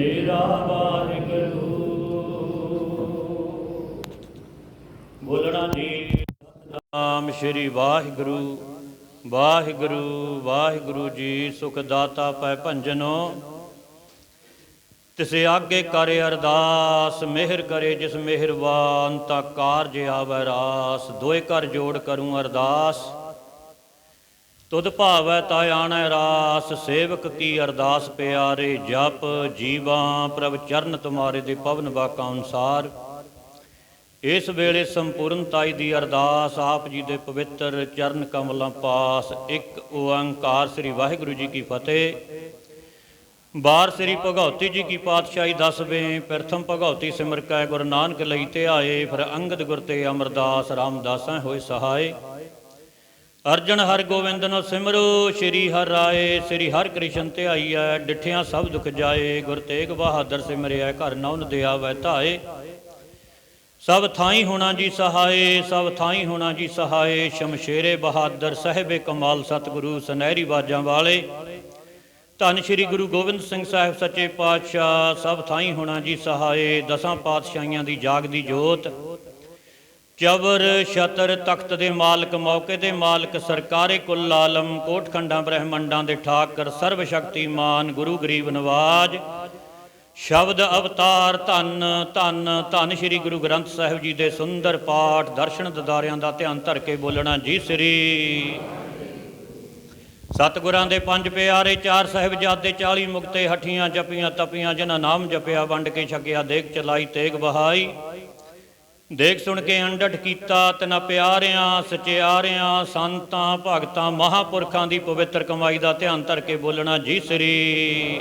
ਮੇਰਾ ਵਾਹਿਗੁਰੂ। ਬੋਲਣਾ ਜੀ ਨਾਮ ਸ਼੍ਰੀ ਵਾਹਿਗੁਰੂ। ਵਾਹਿਗੁਰੂ ਵਾਹਿਗੁਰੂ ਜੀ ਸੁਖ ਦਾਤਾ ਪੈ ਭੰਜਨੋ। ਤਿਸੇ ਆਗੇ ਕਰੇ ਅਰਦਾਸ, ਮਿਹਰ ਕਰੇ ਜਿਸ ਮਿਹਰਬਾਨ, ਤਾ ਕਾਰਜ ਆਵੈ ਰਾਸ। ਦੋਏ ਕਰ ਜੋੜ ਕਰੂੰ ਅਰਦਾਸ। ਤੁਧ ਭਾਵੈ ਤਾ ਆਣੈ ਰਾਸ, ਸੇਵਕ ਕੀ ਅਰਦਾਸ ਪਿਆਰੇ, ਜਪ ਜੀਵਾਂ, ਪ੍ਰਭ ਚਰਨ ਤੁਮਾਰੇ ਦੇ ਪਵਨ ਵਾਕਾਂ ਅਨੁਸਾਰ। ਇਸ ਵੇਲੇ ਸੰਪੂਰਨਤਾਈ ਦੀ ਅਰਦਾਸ, ਆਪ ਜੀ ਦੇ ਪਵਿੱਤਰ ਚਰਨ ਕਮਲਾਂ ਪਾਸ, ਇੱਕ ਓੰਕਾਰ ਸ੍ਰੀ ਵਾਹਿਗੁਰੂ ਜੀ ਕੀ ਫਤਿਹ। ਬਾਰ ਸ੍ਰੀ ਭਗਉਤੀ ਜੀ ਕੀ ਪਾਤਸ਼ਾਹੀ ਦਸਵੇਂ, ਪ੍ਰਥਮ ਭਗਉਤੀ ਸਿਮਰ ਕੈ ਗੁਰੂ ਨਾਨਕ ਲਈ ਤੇ ਆਏ ਫਿਰ ਅੰਗਦ ਗੁਰ ਤੇ ਅਮਰਦਾਸ ਰਾਮਦਾਸਾਂ ਹੋਏ ਸਹਾਏ। ਅਰਜਨ ਹਰ ਗੋਬਿੰਦ ਨੂੰ ਸਿਮਰੋ, ਸ੍ਰੀ ਹਰ ਰਾਏ, ਸ੍ਰੀ ਹਰ ਕ੍ਰਿਸ਼ਨ ਧਿਆਈ ਆਈਐ, ਡਿਠਿਆਂ ਸਭ ਦੁਖ ਜਾਏ, ਗੁਰ ਤੇਗ ਬਹਾਦਰ ਸਿਮਰਿਆ ਘਰ ਨੌਨ ਦਿਆ ਵੈ ਧਾਏ। ਸਭ ਥਾਈ ਹੋਣਾ ਜੀ ਸਹਾਏ, ਸਭ ਥਾਈ ਹੋਣਾ ਜੀ ਸਹਾਏ, ਸ਼ਮਸ਼ੇਰੇ ਬਹਾਦਰ ਸਾਹਿਬੇ ਕਮਾਲ ਸਤਿਗੁਰੂ, ਸੁਨਹਿਰੀ ਬਾਜਾਂ ਵਾਲੇ। ਧੰਨ ਸ਼੍ਰੀ ਗੁਰੂ ਗੋਬਿੰਦ ਸਿੰਘ ਸਾਹਿਬ ਸੱਚੇ ਪਾਤਸ਼ਾਹ, ਸਭ ਥਾਈ ਹੋਣਾ ਜੀ ਸਹਾਏ, ਦਸਾਂ ਪਾਤਸ਼ਾਹੀਆਂ ਦੀ ਜਾਗਦੀ ਜੋਤ। ਚਵਰ ਛਤਰ ਤਖਤ ਦੇ ਮਾਲਕ, ਮੌਕੇ ਦੇ ਮਾਲਕ, ਸਰਕਾਰੇ ਕੁੱਲ ਆਲਮ, ਕੋਟਖੰਡਾਂ, ਬ੍ਰਹਿਮੰਡਾਂ ਦੇ ਠਾਕਰ ਸਰਵ ਸ਼ਕਤੀਮਾਨ ਗੁਰੂ ਗਰੀਬ ਨਵਾਜ। ਸ਼ਬਦ ਅਵਤਾਰ ਧੰਨ ਧੰਨ ਧੰਨ ਸ੍ਰੀ ਗੁਰੂ ਗ੍ਰੰਥ ਸਾਹਿਬ ਜੀ ਦੇ ਸੁੰਦਰ ਪਾਠ, ਦਰਸ਼ਨ ਦਿਦਾਰਿਆਂ ਦਾ ਧਿਆਨ ਧਰ ਕੇ ਬੋਲਣਾ ਜੀ ਸ੍ਰੀ। ਸਤਿਗੁਰਾਂ ਦੇ ਪੰਜ ਪਿਆਰੇ, ਚਾਰ ਸਾਹਿਬਜ਼ਾਦੇ 40 ਮੁਕਤੇ, ਹਠੀਆਂ ਜਪੀਆਂ, ਤਪੀਆਂ, ਜਿਨ੍ਹਾਂ ਨਾਮ ਜਪਿਆ, ਵੰਡ ਕੇ ਛਕਿਆ ਦੇਖ ਚਲਾਈ, ਤੇਗ ਬਹਾਈ। ਦੇਖ ਸੁਣ ਕੇ ਅੰਡਟ ਕੀਤਾ ਤਨਾ ਪਿਆਰਿਆਂ, ਸਚਿਆਰਿਆਂ, ਸੰਤਾਂ, ਭਗਤਾਂ, ਮਹਾਪੁਰਖਾਂ ਦੀ ਪਵਿੱਤਰ ਕਮਾਈ ਦਾ ਧਿਆਨ ਧਰ ਕੇ ਬੋਲਣਾ ਜੀ ਸ੍ਰੀ।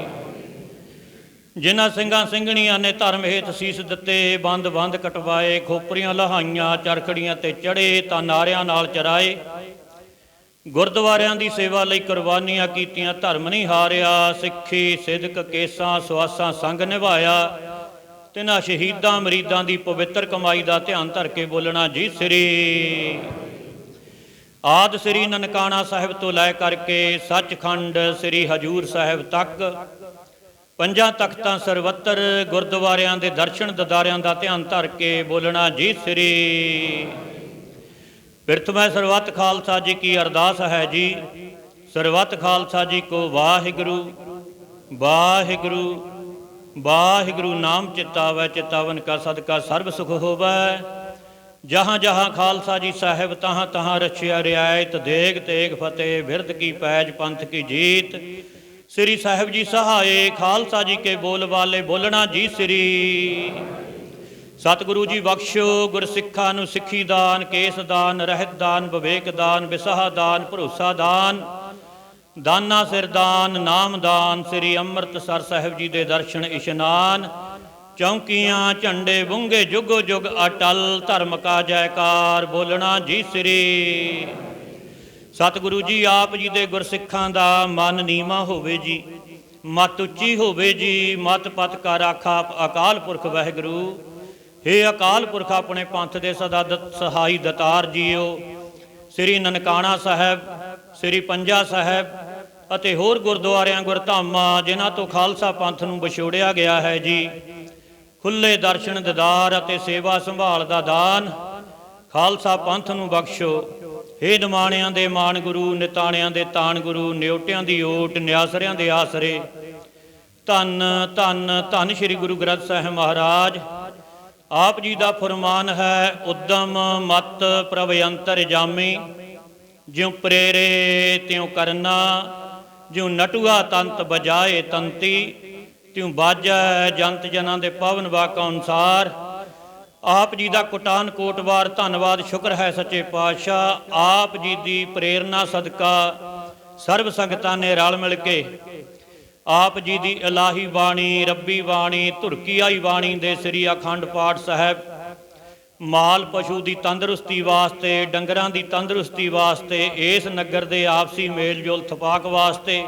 ਜਿਨ੍ਹਾਂ ਸਿੰਘਾਂ ਸਿੰਘਣੀਆਂ ਨੇ ਧਰਮ ਹੇਤ ਸੀਸ ਦਿੱਤੇ, ਬੰਦ ਬੰਦ ਕਟਵਾਏ, ਖੋਪਰੀਆਂ ਲਹਾਈਆਂ, ਚਰਖੜੀਆਂ ਤੇ ਚੜੇ, ਤਾਂ ਨਾਰਿਆਂ ਨਾਲ ਚਰਾਏ। ਗੁਰਦੁਆਰਿਆਂ ਦੀ ਸੇਵਾ ਲਈ ਕੁਰਬਾਨੀਆਂ ਕੀਤੀਆਂ, ਧਰਮ ਨਹੀਂ ਹਾਰਿਆ, ਸਿੱਖੀ, ਸਿਦਕ, ਕੇਸਾਂ, ਸੁਆਸਾਂ ਸੰਗ ਨਿਭਾਇਆ। ਤਿਨਾਂ ਸ਼ਹੀਦਾਂ ਮਰੀਦਾਂ ਦੀ ਪਵਿੱਤਰ ਕਮਾਈ ਦਾ ਧਿਆਨ ਧਰ ਕੇ ਬੋਲਣਾ ਜੀ ਸ੍ਰੀ। ਆਦ ਸ੍ਰੀ ਨਨਕਾਣਾ ਸਾਹਿਬ ਤੋਂ ਲੈ ਕਰਕੇ ਸੱਚਖੰਡ ਸ੍ਰੀ ਹਜੂਰ ਸਾਹਿਬ ਤੱਕ, ਪੰਜਾਂ ਤਖਤਾਂ ਸਰਵੱਤਰ ਗੁਰਦੁਆਰਿਆਂ ਦੇ ਦਰਸ਼ਨ ਦਦਾਰਿਆਂ ਦਾ ਧਿਆਨ ਧਰ ਕੇ ਬੋਲਣਾ ਜੀ ਸ੍ਰੀ। ਪ੍ਰਥਮੈ ਸਰਵਤ ਖਾਲਸਾ ਜੀ ਕੀ ਅਰਦਾਸ ਹੈ ਜੀ। ਸਰਵਤ ਖਾਲਸਾ ਜੀ ਕੋ ਵਾਹਿਗੁਰੂ ਵਾਹਿਗੁਰੂ। ਵਾਹਿਗੁਰੂ ਨਾਮ ਚਿਤਾਵੈ, ਚਿਤਾਵਨ ਕਾ ਸਦਕਾ, ਸਰਬ ਸੁਖ ਹੋਵੈ। ਜਹਾਂ ਜਹਾਂ ਖਾਲਸਾ ਜੀ ਸਾਹਿਬ, ਤਹਾਂ ਤਹਾਂ ਰਛਿਆ ਰਿਆਇਤ, ਦੇਗ ਤੇਗ ਫਤਿਹ, ਬਿਰਧ ਕੀ ਪੈਜ, ਪੰਥ ਕੀ ਜੀਤ। ਸ੍ਰੀ ਸਾਹਿਬ ਜੀ ਸਹਾਏ, ਖਾਲਸਾ ਜੀ ਕੇ ਬੋਲ ਵਾਲੇ, ਬੋਲਣਾ ਜੀ ਸ੍ਰੀ। ਸਤਿਗੁਰੂ ਜੀ ਬਖਸ਼ੋ ਗੁਰਸਿੱਖਾਂ ਨੂੰ ਸਿੱਖੀ ਦਾਨ, ਕੇਸ ਦਾਨ, ਰਹਿਤ ਦਾਨ, ਵਿਵੇਕ ਦਾਨ, ਵਿਸਾਹ ਦਾਨ, ਭਰੋਸਾ ਦਾਨ। ਦਾਨਾ ਸਿਰਦਾਨ ਨਾਮਦਾਨ ਸ੍ਰੀ ਅੰਮ੍ਰਿਤਸਰ ਸਾਹਿਬ ਜੀ ਦੇ ਦਰਸ਼ਨ ਇਸ਼ਨਾਨ। ਚੌਂਕੀਆਂ, ਝੰਡੇ ਬੁੰਗੇ, ਜੁਗੋ ਜੁਗ ਅਟਲ, ਧਰਮ ਕਾ ਜੈਕਾਰ, ਬੋਲਣਾ ਜੀ ਸ੍ਰੀ। ਸਤਿਗੁਰੂ ਜੀ ਆਪ ਜੀ ਦੇ ਗੁਰਸਿੱਖਾਂ ਦਾ ਮਨ ਨੀਵਾ ਹੋਵੇ ਜੀ, ਮਤ ਉੱਚੀ ਹੋਵੇ ਜੀ, ਮਤ ਪਤ ਕਾ ਰਾਖਾ ਅਕਾਲ ਪੁਰਖ ਵਾਹਿਗੁਰੂ। ਹੇ ਅਕਾਲ ਪੁਰਖ, ਆਪਣੇ ਪੰਥ ਦੇ ਸਦਾ ਦਤ ਸਹਾਈ ਦਤਾਰ ਜੀਓ। ਸ੍ਰੀ ਨਨਕਾਣਾ ਸਾਹਿਬ, ਸ੍ਰੀ ਪੰਜਾ ਸਾਹਿਬ ਅਤੇ ਹੋਰ ਗੁਰਦੁਆਰਿਆਂ ਗੁਰਧਾਮਾਂ, ਜਿਨ੍ਹਾਂ ਤੋਂ ਖਾਲਸਾ ਪੰਥ ਨੂੰ ਵਿਛੋੜਿਆ ਗਿਆ ਹੈ ਜੀ। ਖੁੱਲੇ ਦਰਸ਼ਨ, ਦਿਦਾਰ ਅਤੇ ਸੇਵਾ ਸੰਭਾਲ ਦਾ ਦਾਨ ਖਾਲਸਾ ਪੰਥ ਨੂੰ ਬਖਸ਼ੋ। ਹੇ ਨਿਮਾਣਿਆਂ ਦੇ ਮਾਨ ਗੁਰੂ, ਨਿਤਾਣਿਆਂ ਦੇ ਤਾਣ ਗੁਰੂ, ਨਿਉਟਿਆਂ ਦੀ ਓਟ, ਨਿਆਸਰਿਆਂ ਦੇ ਆਸਰੇ। ਧੰਨ ਧੰਨ ਧੰਨ ਸ੍ਰੀ ਗੁਰੂ ਗ੍ਰੰਥ ਸਾਹਿਬ ਮਹਾਰਾਜ। ਆਪ ਜੀ ਦਾ ਫਰਮਾਨ ਹੈ, ਉਦਮ ਮਤ ਪ੍ਰਭ ਅੰਤਰ ਜਾਮੀ, ਜਿਉ ਪ੍ਰੇਰੇ ਤਿਉ ਕਰਨਾ। ਜਿਉ ਨਟੂਆ ਤੰਤ ਬਜਾਏ ਤੰਤੀ, ਤਿਉ ਬਾਜੈ ਜੰਤ ਜਨਾਂ ਦੇ ਪਵਨ ਵਾਕ ਅਨੁਸਾਰ। ਆਪ ਜੀ ਦਾ ਕੋਟਾਨ ਕੋਟਵਾਰ, ਧੰਨਵਾਦ, ਸ਼ੁਕਰ ਹੈ ਸੱਚੇ ਪਾਤਸ਼ਾਹ। ਆਪ ਜੀ ਦੀ ਪ੍ਰੇਰਣਾ, ਸਦਕਾ ਸਰਬ ਸੰਗਤਾਂ ਨੇ ਰਲ ਮਿਲ ਕੇ। ਆਪ ਜੀ ਦੀ ਇਲਾਹੀ ਬਾਣੀ, ਰੱਬੀ ਬਾਣੀ, ਧੁਰਕੀ ਆਈ ਬਾਣੀ ਦੇ ਸ੍ਰੀ ਅਖੰਡ ਪਾਠ ਸਾਹਿਬ ਮਾਲ ਪਸ਼ੂ ਦੀ ਤੰਦਰੁਸਤੀ ਵਾਸਤੇ, ਡੰਗਰਾਂ ਦੀ ਤੰਦਰੁਸਤੀ ਵਾਸਤੇ, ਇਸ ਨਗਰ ਦੇ ਆਪਸੀ ਮੇਲ ਜੋਲ ਥਪਾਕ ਵਾਸਤੇ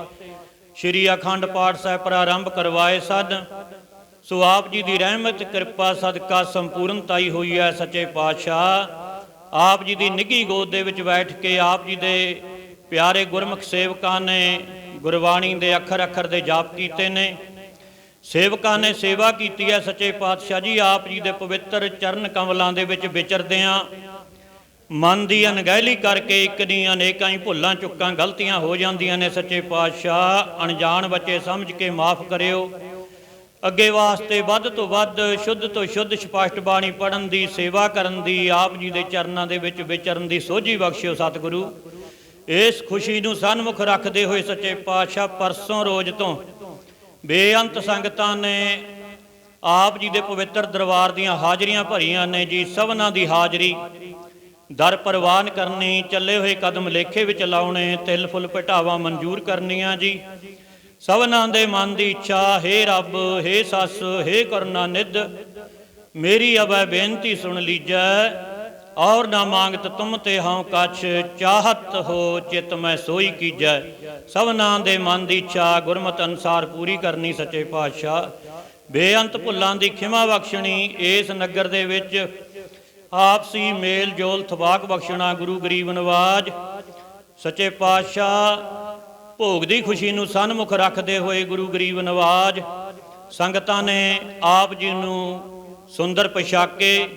ਸ੍ਰੀ ਅਖੰਡ ਪਾਠ ਸਾਹਿਬ ਪ੍ਰਾਰੰਭ ਕਰਵਾਏ ਸਨ। ਸੋ ਆਪ ਜੀ ਦੀ ਰਹਿਮਤ, ਕਿਰਪਾ, ਸਦਕਾ ਸੰਪੂਰਨਤਾਈ ਹੋਈ ਹੈ ਸੱਚੇ ਪਾਤਸ਼ਾਹ। ਆਪ ਜੀ ਦੀ ਨਿੱਘੀ ਗੋਦ ਦੇ ਵਿੱਚ ਬੈਠ ਕੇ ਆਪ ਜੀ ਦੇ ਪਿਆਰੇ ਗੁਰਮੁਖ ਸੇਵਕਾਂ ਨੇ ਗੁਰਬਾਣੀ ਦੇ ਅੱਖਰ ਅੱਖਰ ਦੇ ਜਾਪ ਕੀਤੇ ਨੇ। ਸੇਵਕਾਂ ਨੇ ਸੇਵਾ ਕੀਤੀ ਹੈ, ਸੱਚੇ ਪਾਤਸ਼ਾਹ ਜੀ, ਆਪ ਜੀ ਦੇ ਪਵਿੱਤਰ ਚਰਨ ਕਮਲਾਂ ਦੇ ਵਿੱਚ ਵਿਚਰਦੇ ਆ ਮਨ ਦੀ ਅਣਗਹਿਲੀ ਕਰਕੇ ਇੱਕ ਨਹੀਂ ਅਨੇਕਾਂ ਹੀ ਭੁੱਲਾਂ, ਚੁੱਕਾਂ, ਗਲਤੀਆਂ ਹੋ ਜਾਂਦੀਆਂ ਨੇ, ਸੱਚੇ ਪਾਤਸ਼ਾਹ। ਅਣਜਾਣ ਬੱਚੇ ਸਮਝ ਕੇ ਮਾਫ ਕਰਿਓ। ਅੱਗੇ ਵਾਸਤੇ ਵੱਧ ਤੋਂ ਵੱਧ, ਸ਼ੁੱਧ ਤੋਂ ਸ਼ੁੱਧ ਸਪਸ਼ਟ ਬਾਣੀ ਪੜਨ ਦੀ, ਸੇਵਾ ਕਰਨ ਦੀ, ਆਪ ਜੀ ਦੇ ਚਰਨਾਂ ਦੇ ਵਿੱਚ ਵਿਚਰਨ ਦੀ ਸੋਝੀ ਬਖਸ਼ਿਓ ਸਤਿਗੁਰੂ। ਇਸ ਖੁਸ਼ੀ ਨੂੰ ਸਨਮੁਖ ਰੱਖਦੇ ਹੋਏ ਸੱਚੇ ਪਾਤਸ਼ਾਹ, ਪਰਸੋਂ ਰੋਜ਼ ਤੋਂ ਬੇਅੰਤ ਸੰਗਤਾਂ ਨੇ ਆਪ ਜੀ ਦੇ ਪਵਿੱਤਰ ਦਰਬਾਰ ਦੀਆਂ ਹਾਜ਼ਰੀਆਂ ਭਰੀਆਂ ਨੇ ਜੀ, ਸਭਨਾਂ ਦੀ ਹਾਜ਼ਰੀ। ਦਰ ਪ੍ਰਵਾਨ ਕਰਨੀ, ਚੱਲੇ ਹੋਏ ਕਦਮ ਲੇਖੇ ਵਿੱਚ ਲਾਉਣੇ, ਤਿਲ ਫੁੱਲ ਭਟਾਵਾ ਮਨਜ਼ੂਰ ਕਰਨੀਆਂ ਜੀ। ਸਭਨਾਂ ਦੇ ਮਨ ਦੀ ਇੱਛਾ, ਹੈ ਰੱਬ, ਹੈ ਸੱਸ, ਹੈ ਕਰਨਾ ਨਿਧ। ਮੇਰੀ ਅਬੈ ਬੇਨਤੀ ਸੁਣ ਲੀਜੈ ਔਰ ਨਾ ਮੰਗਤ ਤੁਮ ਤੇ ਹਉ ਕਛ, ਚਾਹਤ ਹੋ ਚਿਤ ਮੈਂ ਸੋਈ ਕੀਜੈ। ਸਭਨਾਂ ਦੇ ਮਨ ਦੀ ਇੱਛਾ, ਗੁਰਮਤ ਅਨਸਾਰ ਪੂਰੀ ਕਰਨੀ ਸੱਚੇ ਪਾਤਸ਼ਾਹ। ਬੇਅੰਤ ਭੁੱਲਾਂ ਦੀ ਖਿਮਾ ਬਖਸ਼ਣੀ ਇਸ ਨਗਰ ਦੇ ਵਿੱਚ ਆਪਸੀ ਮੇਲ ਜੋਲ ਥਵਾਕ ਬਖਸ਼ਣਾ, ਗੁਰੂ ਗਰੀਬ ਨਵਾਜ। ਸੱਚੇ ਪਾਤਸ਼ਾਹ, ਭੋਗ ਦੀ ਖੁਸ਼ੀ ਨੂੰ ਸਨਮੁਖ ਰੱਖਦੇ ਹੋਏ ਗੁਰੂ ਗਰੀਬ ਨਵਾਜ। ਸੰਗਤਾਂ ਨੇ ਆਪ ਜੀ ਨੂੰ ਸੁੰਦਰ ਪੋਸ਼ਾਕੇ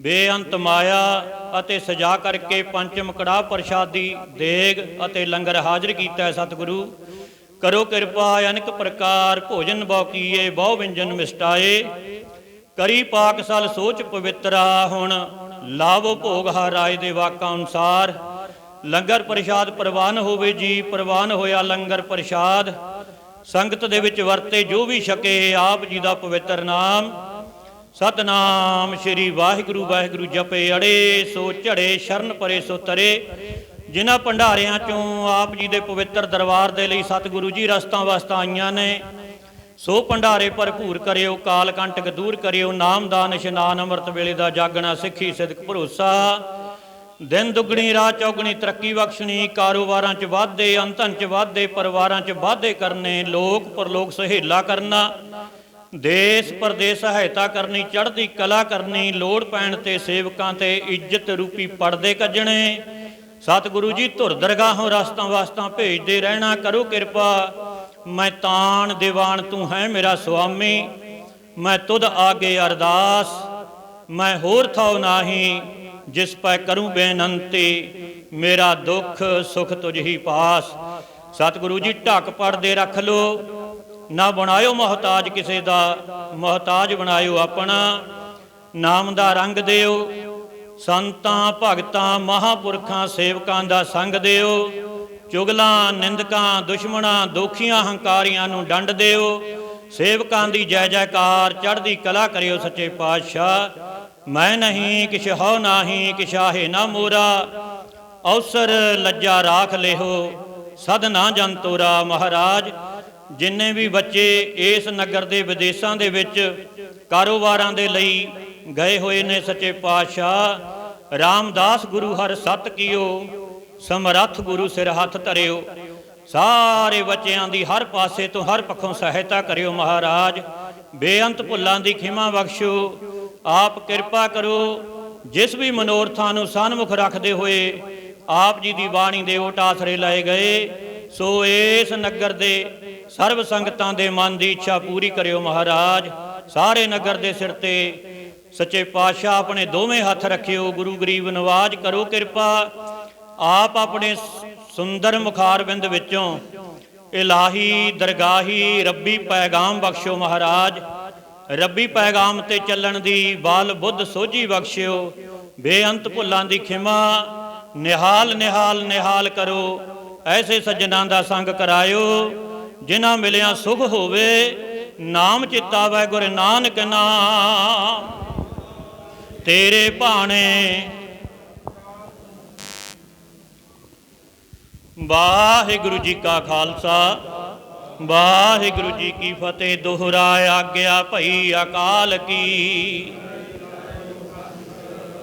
ਬੇਅੰਤ ਮਾਇਆ ਅਤੇ ਸਜਾ ਕਰਕੇ ਪੰਚਮ ਕੜਾ ਪ੍ਰਸ਼ਾਦੀ ਦੇਗ ਅਤੇ ਲੰਗਰ ਹਾਜ਼ਰ ਕੀਤਾ ਹੈ ਸਤਿਗੁਰੂ। ਕਰੋ ਕਿਰਪਾ, ਅਨੇਕ ਪ੍ਰਕਾਰ ਭੋਜਨ ਬਹੁ ਕੀਏ, ਬਹੁ ਵਿੰਜਨ ਮਿਸਟਾਏ। ਕਰੀ ਪਾਕਸਲ ਸੋਚ ਪਵਿੱਤਰਾ ਹੁਣ, ਲਾਵੋ ਭੋਗ ਹਾ ਰਾਜ ਦੇ ਵਾਕਾਂ ਅਨੁਸਾਰ। ਲੰਗਰ ਪ੍ਰਸ਼ਾਦ ਪ੍ਰਵਾਨ ਹੋਵੇ ਜੀ, ਪ੍ਰਵਾਨ ਹੋਇਆ ਲੰਗਰ ਪ੍ਰਸ਼ਾਦ। ਸੰਗਤ ਦੇ ਵਿੱਚ ਵਰਤੇ ਜੋ ਵੀ ਛਕੇ, ਆਪ ਜੀ ਦਾ ਪਵਿੱਤਰ ਨਾਮ। ਸਤਨਾਮ ਸ੍ਰੀ ਵਾਹਿਗੁਰੂ ਵਾਹਿਗੁਰੂ ਜਪੇ ਅੜੇ, ਸੋ ਝੜੇ ਸ਼ਰਨ ਪਰੇ ਸੋ ਤਰੇ। ਜਿਨ੍ਹਾਂ ਭੰਡਾਰਿਆਂ ਚੋਂ ਆਪ ਜੀ ਦੇ ਪਵਿੱਤਰ ਦਰਬਾਰ ਦੇ ਲਈ ਸਤਿਗੁਰੂ ਜੀ ਰਸਤਾਂ ਵਸਤਾਂ ਆਈਆਂ ਨੇ, ਸੋ ਭੰਡਾਰੇ ਭਰਪੂਰ ਕਰਿਓ, ਕਾਲ ਕੰਟਕ ਦੂਰ ਕਰਿਓ ਨਾਮਦਾਨ ਇਸ਼ਨਾਨ ਅੰਮ੍ਰਿਤ ਵੇਲੇ ਦਾ ਜਾਗਣਾ, ਸਿੱਖੀ ਸਿਦਕ ਭਰੋਸਾ। ਦਿਨ ਦੁੱਗਣੀ, ਰਾਤ ਚੌਗਣੀ, ਤਰੱਕੀ ਬਖਸ਼ਣੀ, ਕਾਰੋਬਾਰਾਂ 'ਚ ਵਾਧੇ, ਅੰਤਨ 'ਚ ਵਾਧੇ, ਪਰਿਵਾਰਾਂ 'ਚ ਵਾਧੇ ਕਰਨੇ, ਲੋਕ ਪਰਲੋਕ ਸਹੇਲਾ ਕਰਨਾ। ਦੇਸ਼ ਪਰਦੇਸ ਸਹਾਇਤਾ ਕਰਨੀ, ਚੜ੍ਹਦੀ ਕਲਾ ਕਰਨੀ, ਲੋੜ ਪੈਣ ਤੇ ਸੇਵਕਾਂ ਤੇ ਇੱਜ਼ਤ ਰੂਪੀ ਪਰਦੇ ਕੱਜਣੇ। ਸਤਿਗੁਰੂ ਜੀ, ਧੁਰ ਦਰਗਾਹੋਂ ਰਸਤਾਂ ਵਾਸਤਾਂ ਭੇਜਦੇ ਰਹਿਣਾ, ਕਰੋ ਕਿਰਪਾ। ਮੈਂ ਤਾਣ ਦੀਵਾਨ, ਤੂੰ ਹੈ ਮੇਰਾ ਸੁਆਮੀ। ਮੈਂ ਤੁਧ ਆਗੇ ਅਰਦਾਸ। ਮੈਂ ਹੋਰ ਥਾਉ ਨਾਹੀ, ਜਿਸ ਪੈ ਕਰੂੰ ਬੇਨੰਤੀ ਮੇਰਾ ਦੁੱਖ ਸੁਖ ਤੁਝ ਹੀ ਪਾਸ। ਸਤਿਗੁਰੂ ਜੀ, ਢੱਕ ਪੜਦੇ ਰੱਖ ਲੋ ਨਾ ਬਣਾਇਓ ਮਹਤਾਜ ਕਿਸੇ ਦਾ, ਮਹਤਾਜ ਬਣਾਇਓ ਆਪਣਾ। ਨਾਮ ਦਾ ਰੰਗ ਦਿਓ, ਸੰਤਾਂ, ਭਗਤਾਂ, ਮਹਾਪੁਰਖਾਂ, ਸੇਵਕਾਂ ਦਾ ਸੰਗ ਦਿਓ। ਚੁਗਲਾਂ, ਨਿੰਦਕਾਂ, ਦੁਸ਼ਮਣਾਂ, ਦੋਖੀਆਂ, ਹੰਕਾਰੀਆਂ ਨੂੰ ਡੰਡ ਦਿਓ। ਸੇਵਕਾਂ ਦੀ ਜੈ ਜੈਕਾਰ, ਚੜ੍ਹਦੀ ਕਲਾ ਕਰਿਓ ਸੱਚੇ ਪਾਤਸ਼ਾਹ। ਮੈਂ ਨਹੀਂ, ਕਿਛ ਹੋ ਨਾਹੀ ਕਿਛਾਹੇ ਨਾ ਮੋਰਾ। ਅਵਸਰ, ਲੱਜਾ ਰਾਖ ਲਿਹੋ, ਸਦ ਨਾ ਜਨ ਤੋਰਾ ਮਹਾਰਾਜ। ਜਿੰਨੇ ਵੀ ਬੱਚੇ ਇਸ ਨਗਰ ਦੇ ਵਿਦੇਸ਼ਾਂ ਦੇ ਵਿੱਚ ਕਾਰੋਬਾਰਾਂ ਦੇ ਲਈ ਗਏ ਹੋਏ ਨੇ, ਸੱਚੇ ਪਾਤਸ਼ਾਹ, ਰਾਮਦਾਸ ਗੁਰੂ ਹਰ ਸਤ ਕੀਓ, ਸਮਰੱਥ ਗੁਰੂ ਸਿਰ ਹੱਥ ਧਰਿਓ। ਸਾਰੇ ਬੱਚਿਆਂ ਦੀ ਹਰ ਪਾਸੇ ਤੋਂ ਹਰ ਪੱਖੋਂ ਸਹਾਇਤਾ ਕਰਿਓ ਮਹਾਰਾਜ। ਬੇਅੰਤ ਭੁੱਲਾਂ ਦੀ ਖਿਮਾ ਬਖਸ਼ੋ। ਆਪ ਕਿਰਪਾ ਕਰੋ। ਜਿਸ ਵੀ ਮਨੋਰਥਾਂ ਨੂੰ ਸਨਮੁਖ ਰੱਖਦੇ ਹੋਏ ਆਪ ਜੀ ਦੀ ਬਾਣੀ ਦੇ ਓਟ ਆਸਰੇ ਲਏ ਗਏ। ਸੋ ਇਸ ਨਗਰ ਦੇ ਸਰਬ ਸੰਗਤਾਂ ਦੇ ਮਨ ਦੀ ਇੱਛਾ ਪੂਰੀ ਕਰਿਓ ਮਹਾਰਾਜ। ਸਾਰੇ ਨਗਰ ਦੇ ਸਿਰ ਤੇ ਸੱਚੇ ਪਾਤਸ਼ਾਹ ਆਪਣੇ ਦੋਵੇਂ ਹੱਥ ਰੱਖਿਓ, ਗੁਰੂ ਗਰੀਬ ਨਵਾਜ ਕਰੋ ਕਿਰਪਾ। ਆਪ ਆਪਣੇ ਸੁੰਦਰ ਮੁਖਾਰਬਿੰਦ ਵਿੱਚੋਂ ਇਲਾਹੀ ਦਰਗਾਹੀ ਰੱਬੀ ਪੈਗਾਮ ਬਖਸ਼ੋ ਮਹਾਰਾਜ। ਰੱਬੀ ਪੈਗਾਮ ਤੇ ਚੱਲਣ ਦੀ ਬਾਲ ਬੁੱਧ ਸੋਝੀ ਬਖਸ਼ਿਓ। ਬੇਅੰਤ ਭੁੱਲਾਂ ਦੀ ਖਿਮਾ ਨਿਹਾਲ ਨਿਹਾਲ ਨਿਹਾਲ ਕਰੋ। ਐਸੇ ਸੱਜਣਾ ਦਾ ਸੰਗ ਕਰਾਇਓ। ਜਿਨ੍ਹਾਂ ਮਿਲਿਆ ਸੁਖ ਹੋਵੇ, ਨਾਮ ਚਿਤਾਵੈ ਗੁਰ ਨਾਨਕ ਨਾਮ ਤੇਰੇ ਭਾਣੇ ਵਾਹਿਗੁਰੂ ਜੀ ਕਾ ਖਾਲਸਾ, ਵਾਹਿਗੁਰੂ ਜੀ ਕੀ ਫਤਿਹ, ਦੋਹਰਾ ਆਗਿਆ ਭਈ ਅਕਾਲ ਕੀ।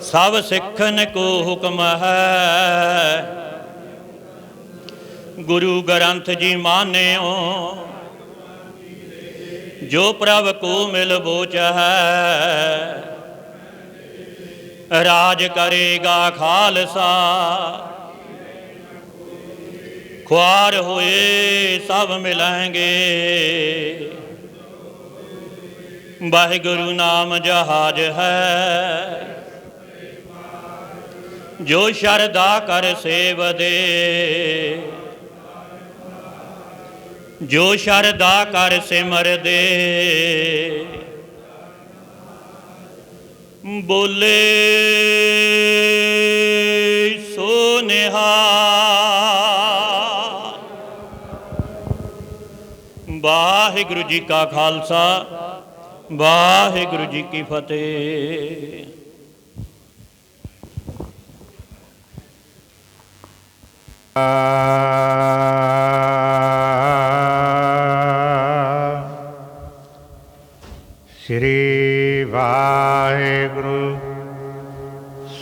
ਸਭ ਸਿੱਖਨ ਕੋ ਹੁਕਮ ਹੈ ਗੁਰੂ ਗ੍ਰੰਥ ਜੀ ਮਾਨਿਓ, ਜੋ ਪ੍ਰਭ ਕੋ ਮਿਲ ਬੋਚ ਹੈ ਰਾਜ ਕਰੇਗਾ ਖਾਲਸਾ। ਖੁਆਰ ਹੋਏ ਸਭ ਮਿਲਾਂਗੇ। ਵਾਹਿਗੁਰੂ ਨਾਮ ਜਹਾਜ ਹੈ। ਜੋ ਸ਼ਰਦਾ ਕਰ ਸੇਵ ਦੇ ਜੋ ਸ਼ਰਦਾ ਕਰ ਸਿਮਰ ਦੇ। ਬੋਲੇ ਸੋ ਨਿਹਾਲ ਵਾਹਿਗੁਰੂ ਜੀ ਕਾ ਖਾਲਸਾ, ਵਾਹਿਗੁਰੂ ਜੀ ਕੀ ਫਤਿਹ। ਸ੍ਰੀ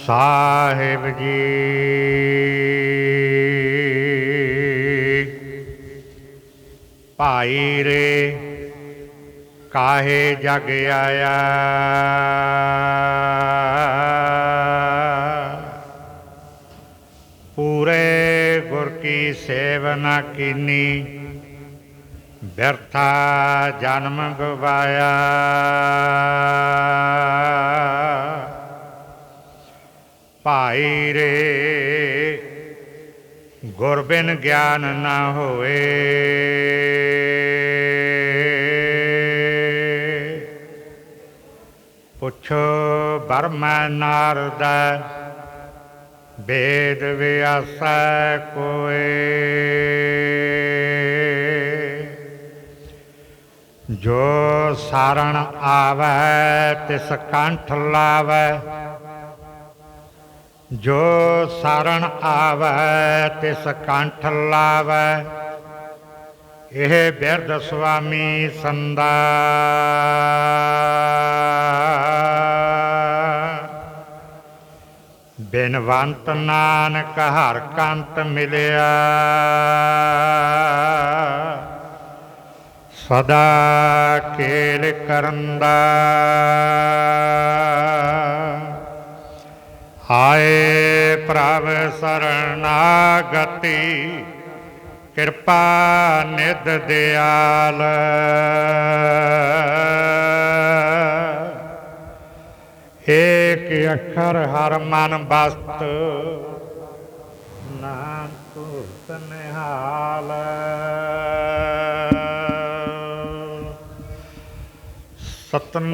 ਸਾਹਿਬ ਜੀ ਭਾਈ ਰੇ ਕਾਹੇ ਜਗ ਆਇਆ ਪੂਰੇ ਗੁਰ ਕੀ ਸੇਵਨਾ ਕੀਨੀ ਬਿਰਥਾ ਜਨਮ ਗਵਾਇਆ ਭਾਈ ਰੇ। ਗੁਰ ਬਿਨ ਗਿਆਨ ਨਾ ਹੋਏ ਪੁੱਛੋ ਬਰਮਾ ਨਾਰਦ ਵੇਦ ਵਿਆਸੈ ਕੋਏ। ਜੋ ਸਾਰਣ ਆਵੈ, ਤਿਸ ਕੰਠ ਲਾਵੈ। ਜੋ ਸਾਰਣ ਆਵੈ, ਤਿਸ ਕੰਠ ਲਾਵੈ। ਇਹ ਬਿਰਧ ਸੁਆਮੀ ਸੰਦਾ। ਬਿਨਵੰਤ ਨਾਨਕ ਹਰ ਕੰਤ ਮਿਲਿਆ। ਸਦਾ ਕੇਲ ਕਰੰਦਾ ਆਏ ਪ੍ਰਭ ਸਰਨਾਗਤੀ ਕਿਰਪਾ ਨਿਧ ਦਿਆਲ। ਏਕ ਅੱਖਰ ਹਰ ਮਨ ਬਸਤ ਨਾਮ ਤੁਰਤ ਨਿਹਾਲ। ਸਤਨਾਮ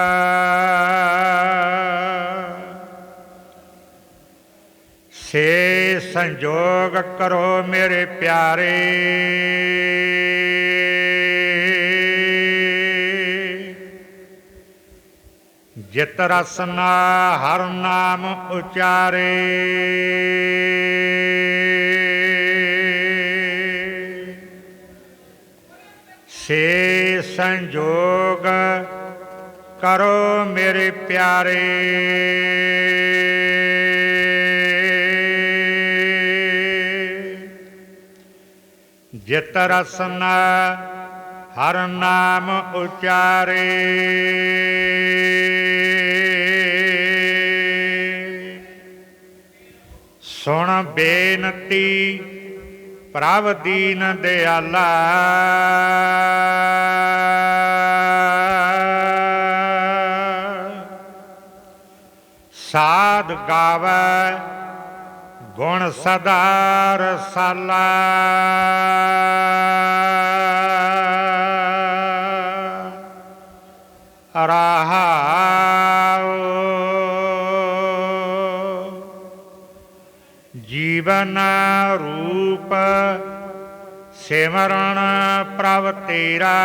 ਸੰਜੋਗ ਕਰੋ ਮੇਰੇ ਪਿਆਰੇ। ਜਿਤ ਰਸਨਾ ਹਰ ਨਾਮ ਉਚਾਰੇ। ਸੇ ਸੰਜੋਗ ਕਰੋ ਮੇਰੇ ਪਿਆਰੇ। ਜਿਤ ਰਸਨਾ ਹਰ ਨਾਮ ਉਚਾਰੇ। ਸੁਣ ਬੇਨਤੀ ਪ੍ਰਭ ਦੀਨ ਦਿਆਲਾ। ਸਾਧ ਗਾਵੇ ਗੁਣ ਸਦਾ ਰਸਾਲਾ ਰਹਾਉ ਜੀਵਨ ਰੂਪ ਸਿਮਰਨ ਪ੍ਰਭ ਤੇਰਾ।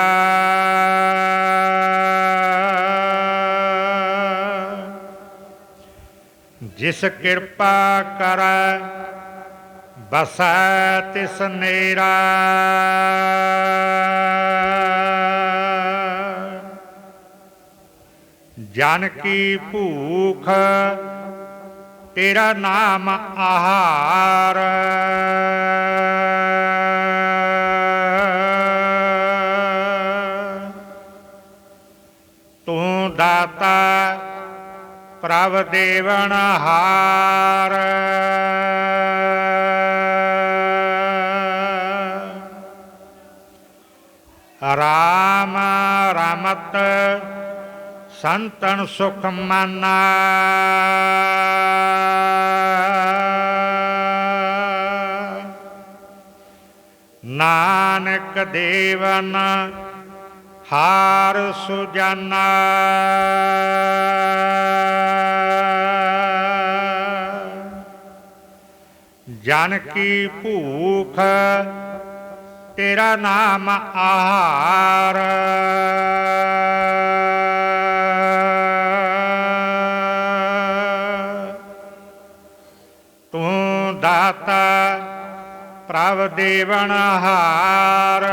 ਜਿਸ ਕਿਰਪਾ ਕਰ ਬਸੈ ਤਿਸ ਨੇਰਾ। ਜਨ ਕੀ ਭੂਖ ਤੇਰਾ ਨਾਮ ਆਹਾਰ। ਤੂੰ ਦਾਤਾ ਪ੍ਰਭ ਦੇਵਨ ਹਾਰ ਰਾਮ ਰਾਮਤ ਸੰਤਨ ਸੁਖ ਮਨਾ। ਨਾਨਕ ਦੇਵਨ ਹਾਰ ਸੁਜਾਨਾ। ਜਨ ਕੀ ਭੂਖ ਤੇਰਾ ਨਾਮ ਆਹਾਰ। ਤੂੰ ਦਾਤਾ ਪ੍ਰਭ ਦੇਵਨ ਹਾਰ।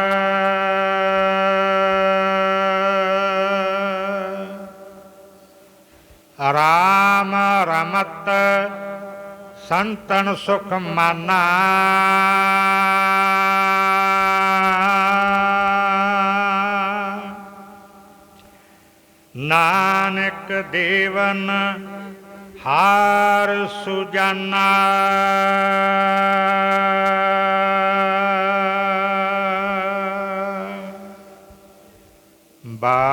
ਰਾਮ ਰਮਤ ਸੰਤਨ ਸੁਖ ਮਾਨਾ। ਨਾਨਕ ਦੇਵਨ ਹਾਰ ਸੁਜਾਨਾ। ਬਾ